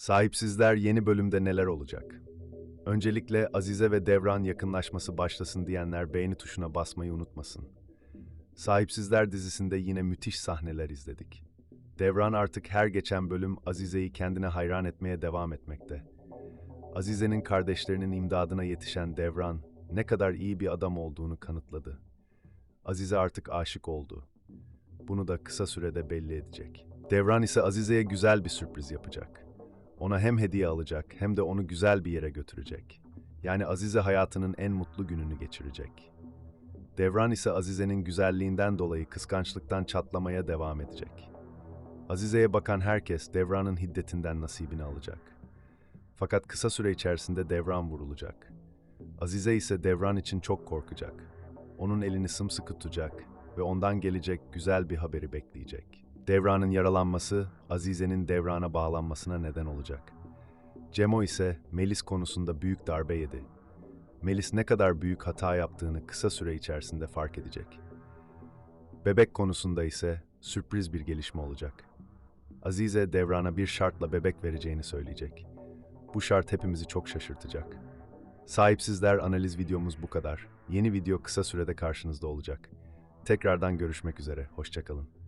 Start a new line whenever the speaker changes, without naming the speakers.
Sahipsizler yeni bölümde neler olacak? Öncelikle Azize ve Devran yakınlaşması başlasın diyenler beğeni tuşuna basmayı unutmasın. Sahipsizler dizisinde yine müthiş sahneler izledik. Devran artık her geçen bölüm Azize'yi kendine hayran etmeye devam etmekte. Azize'nin kardeşlerinin imdadına yetişen Devran ne kadar iyi bir adam olduğunu kanıtladı. Azize artık aşık oldu. Bunu da kısa sürede belli edecek. Devran ise Azize'ye güzel bir sürpriz yapacak. Ona hem hediye alacak hem de onu güzel bir yere götürecek. Yani Azize hayatının en mutlu gününü geçirecek. Devran ise Azize'nin güzelliğinden dolayı kıskançlıktan çatlamaya devam edecek. Azize'ye bakan herkes Devran'ın hiddetinden nasibini alacak. Fakat kısa süre içerisinde Devran vurulacak. Azize ise Devran için çok korkacak. Onun elini sımsıkı tutacak ve ondan gelecek güzel bir haberi bekleyecek. Devran'ın yaralanması, Azize'nin Devran'a bağlanmasına neden olacak. Cemo ise Melis konusunda büyük darbe yedi. Melis ne kadar büyük hata yaptığını kısa süre içerisinde fark edecek. Bebek konusunda ise sürpriz bir gelişme olacak. Azize Devran'a bir şartla bebek vereceğini söyleyecek. Bu şart hepimizi çok şaşırtacak. Sahipsizler analiz videomuz bu kadar. Yeni video kısa sürede karşınızda olacak. Tekrardan görüşmek üzere. Hoşçakalın.